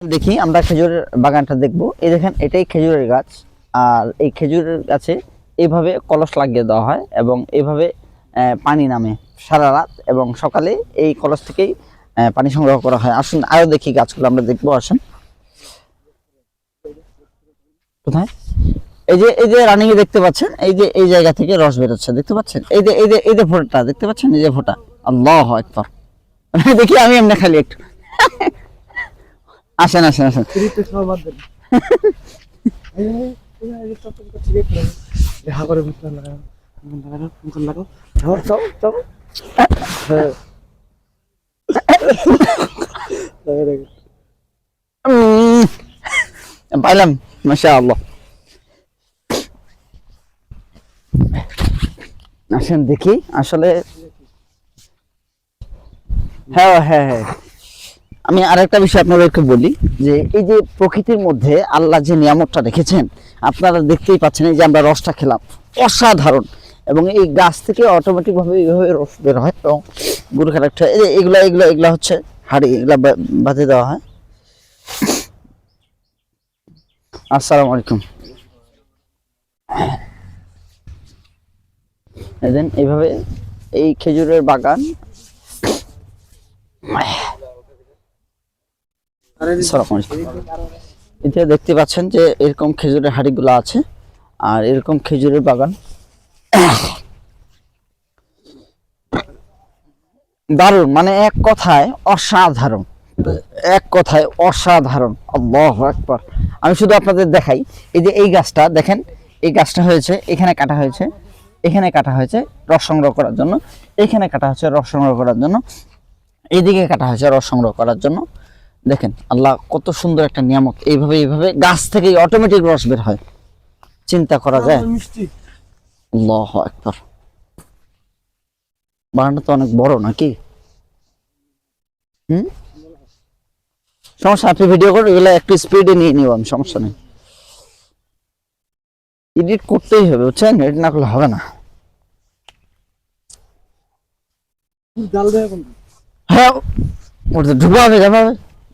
দেখি আমরা খেজুরের বাগানটা দেখব। এই দেখেন এটাই খেজুরের গাছ। আর এই খেজুরের গাছে এইভাবে কলস লাগিয়ে দেওয়া হয় এবং এইভাবে আহ, পানি নামে সারা রাত এবং সকালে এই কলস থেকেই পানি সংগ্রহ করা হয়। আসুন আরও দেখি গাছগুলো আমরা দেখব আসুন। কোথায়? এই যে এই যে রানিং দেখতে পাচ্ছেন এই যে এই জায়গা থেকে রস বেরোচ্ছে দেখতে পাচ্ছেন? এই যে এই যে এই যে ফোঁটা দেখতে পাচ্ছেন? এই যে ফোঁটা। আল্লাহ একবার দেখি আমি এমনি খালি একটু। আসেন আসেন আসেন ফ্রিতে খাওয়া বাদ দেন এই, এই, এই, এই, চপ, চপ, চপ, ঠিক আছে দেখা করে বুঝতে লাগাও লাগাও মুখে লাগাও যাও যাও যাও হ্যাঁ লাগা, লাগা। উম, পাইলাম মাসা আল্লাহ আসেন দেখি আসলে হ্যাঁ হ্যাঁ হ্যাঁ আমি আরেকটা বিষয় আপনাদেরকে বলি, যে এই যে প্রকৃতির মধ্যে আল্লাহ যে নিয়ামতটা রেখেছেন, আপনারা দেখতেই পাচ্ছেন এই যে আমরা রসটা খেলাম। অসাধারণ। এবং এই গাছ থেকে অটোমেটিকভাবে এইভাবে রস বের হয় এবং গুরু খেলাটা এই যে এগুলো এগুলো এগুলো হচ্ছে হাড়ি, এগুলো বাঁধে দেওয়া হয়। আসসালামু আলাইকুম। দেন এইভাবে এই খেজুরের বাগান এতে দেখতে পাচ্ছেন যে এরকম খেজুরের হাড়িগুলো আছে, আর এরকম খেজুরের বাগান। দারুণ মানে এক কথায় অসাধারণ। এক কথায় অসাধারণ। আল্লাহ আমি শুধু আপনাদের দেখাই, এই যে এই গাছটা, দেখেন, এই গাছটা হয়েছে, এখানে কাটা হয়েছে, এখানে কাটা হয়েছে রস সংগ্রহ করার জন্য, এখানে কাটা হয়েছে রস সংগ্রহ করার জন্য এইদিকে কাটা হয়েছে রস সংগ্রহ করার জন্য। দেখেন আল্লাহ কত সুন্দর একটা নিয়ামক। এইভাবে এইভাবে গাছ থেকেই অটোমেটিক রস বের হয়। চিন্তা করা যায়। আল্লাহ একবার বাগানটা তো অনেক বড় নাকি? হুম? সমস্যা আপনি ভিডিও করুন এগুলো একটু স্পিডে নিয়ে নিব আমি সমস্যা নেই। এডিট করতেই হবে বুঝছেন? এডিট না করলে হবে না। হ্যাঁ ওটা ঢুকা হবে যাবা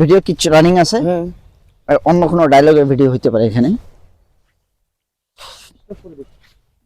ভিডিও কিছু রানিং আছে। হ্যাঁ। আর অন্য কোনো ডায়লগের ভিডিও হইতে পারে এখানে।